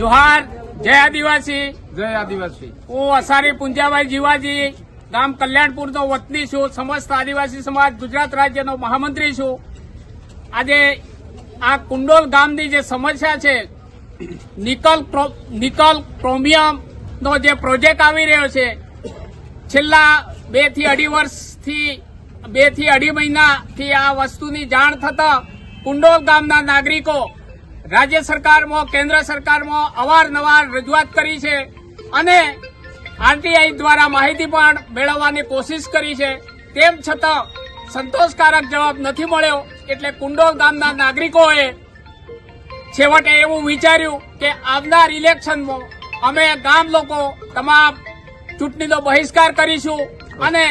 જોહાર, જય આદિવાસી. જય આદિવાસી હું અસારી પુંજાભાઈ જીવાજી, ગામ કલ્યાણપુરનો વતની છું, સમસ્ત આદિવાસી સમાજ, ગુજરાત રાજ્યનો મહામંત્રી છું. આજે આ કુંડોલ ગામની જે સમસ્યા છે, નિકલ નિકલ ક્રોમિયમનો જે પ્રોજેક્ટ આવી રહ્યો છે, છેલ્લા બેથી અઢી વર્ષથી, બેથી અઢી મહિનાથી આ વસ્તુની જાણ થતા કુંડોલ ગામના નાગરિકો રાજ્ય સરકારમાં, કેન્દ્ર સરકારમાં અવારનવાર રજૂઆત કરી છે અને આરટીઆઈ દ્વારા માહિતી પણ મેળવવાની કોશિશ કરી છે. તેમ છતાં સંતોષકારક જવાબ નથી મળ્યો. એટલે કુંડોલ ગામના નાગરિકોએ છેવટે એવું વિચાર્યું કે આવનાર ઇલેક્શનમાં અમે ગામ લોકો તમામ ચૂંટણીનો બહિષ્કાર કરીશું અને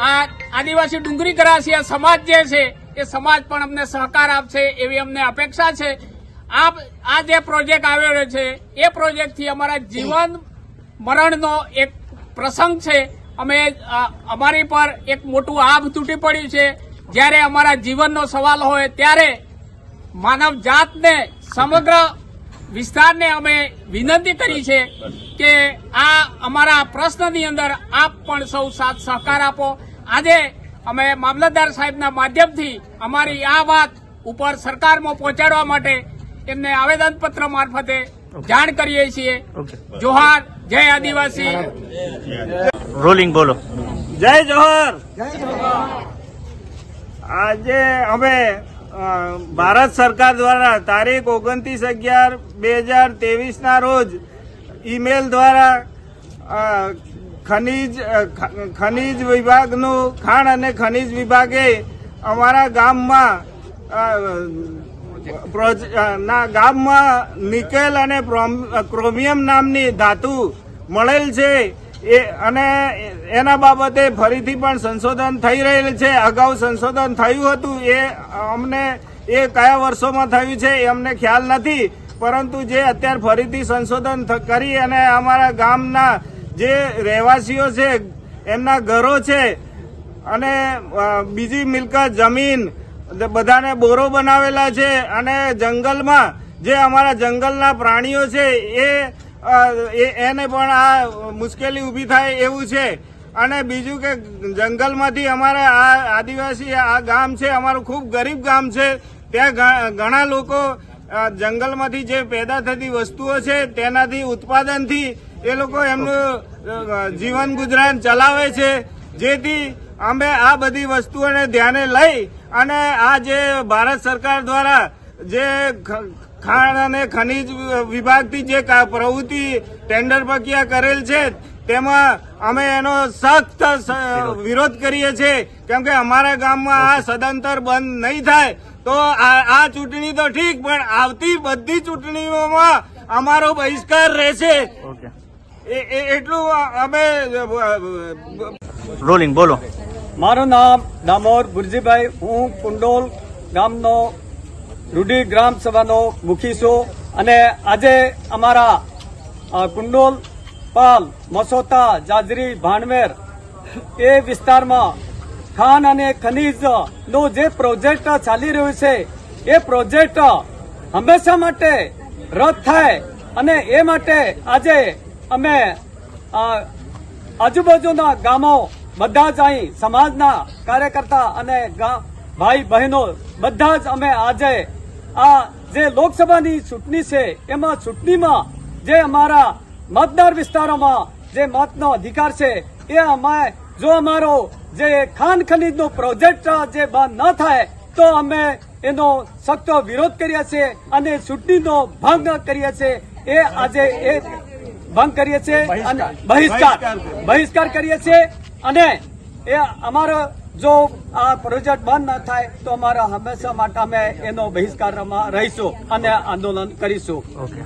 આ આદિવાસી ડુંગરી ગ્રાસીય સમાજ જે છે, એ સમાજ પણ અમને સહકાર આપશે એવી અમને અપેક્ષા છે. આ આ જે પ્રોજેક્ટ આવેલો છે, એ પ્રોજેક્ટથી અમારા જીવન મરણનો એક પ્રસંગ છે. અમે અમારી પર એક મોટું આભ તૂટી પડ્યું છે. જ્યારે અમારા જીવનનો સવાલ હોય, ત્યારે માનવ જાતને સમગ્ર વિસ્તારને અમે વિનંતી કરી છે કે આ અમારા પ્રશ્નની અંદર આપ પણ સૌ સાથ સહકાર આપો. આજે અમે મામલતદાર સાહેબના માધ્યમથી અમારી આ વાત ઉપર સરકારમાં પહોંચાડવા માટે એમને આવેદનપત્ર મારફતે જાણ કરીએ છીએ. જોહાર જય આદિવાસી. રોલિંગ બોલો. જય જોહર. આજે અમે ભારત સરકાર દ્વારા તારીખ ઓગણત્રીસ અગિયાર બે હજાર ત્રેવીસના રોજ ઈમેલ દ્વારા ખનીજ ખનીજ વિભાગનું ખાણ અને ખનીજ વિભાગે અમારા ગામમાં ના, ગામમાં નિકેલ અને ક્રોમિયમ નામની ધાતુ મળેલ છે. એ, અને એના બાબતે ફરીથી પણ સંશોધન થઈ રહેલ છે. અગાઉ સંશોધન થયું હતું. એ, અમને, એ કયા વર્ષોમાં થયું છે એ અમને ખ્યાલ નથી. પરંતુ જે અત્યારે ફરીથી સંશોધન કરી અને અમારા ગામના જે રહેવાસીઓ છે, એમના ઘરો છે અને બીજી મિલકત જમીન બધાને બોરો બનાવેલા છે અને જંગલમાં જે અમારા જંગલના પ્રાણીઓ છે એ એને પણ આ મુશ્કેલી ઊભી થાય એવું છે. અને બીજું કે જંગલમાંથી અમારે આ આદિવાસી આ ગામ છે, અમારું ખૂબ ગરીબ ગામ છે, ત્યાં ઘણા લોકો જંગલમાંથી જે પેદા થતી વસ્તુઓ છે, તેનાથી ઉત્પાદનથી એ લોકો એમનું જીવન ગુજરાન ચલાવે છે. જેથી અમે આ બધી વસ્તુઓને ધ્યાને લઈ અને આ જે ભારત સરકાર દ્વારા જે ખાણ અને ખનીજ વિભાગથી જે પ્રવૃત્તિ ટેન્ડર પ્રક્રિયા કરેલ છે તેમાં અમે એનો સખ્ત વિરોધ. કરીએ છીએ. કેમ કે અમારા ગામમાં આ સદંતર બંધ નહીં થાય તો આ ચૂંટણી તો ઠીક પણ આવતી બધી ચૂંટણીઓમાં અમારો બહિષ્કાર રહેશે. એટલું અમે રોલિંગ બોલો. મારું નામ દામોર ગુરજીભાઈ હું કુંડોલ ગામનો, રૂઢી ગ્રામ સભાનો મુખી છું. અને આજે અમારા કુંડોલ પાલ, મસોતા, જાજરી, ભાણવેર એ વિસ્તારમાં ખાન અને ખનીજ નો જે પ્રોજેક્ટ ચાલી રહ્યો છે, એ પ્રોજેક્ટ હંમેશા માટે રદ થાય. અને એ માટે આજે અમે આજુબાજુના ગામો બધા જ અહીં સમાજના કાર્યકર્તા અને ભાઈ બહેનો બધા જ અમે આજે આ જે લોકસભાની ચૂંટણી છે, એમાં ચૂંટણીમાં જે અમારા મતદાર વિસ્તારોમાં જે મતનો અધિકાર છે, એ અમે, જો અમારો જે ખાન ખનીજનો પ્રોજેક્ટ જે બંધ ન થાય, તો અમે એનો સખ્ત વિરોધ કરીએ છીએ અને ચૂંટણીનો ભંગ કરીએ છીએ. એ આજે એ ભંગ કરીએ છીએ અને બહિષ્કાર. બહિષ્કાર. કરીએ. છીએ અને એ અમારો જો આ પ્રોજેક્ટ બંધ ન થાય તો અમારા હંમેશા માટે અમે એનો બહિષ્કારમાં રહીશું અને આંદોલન કરીશું. ઓકે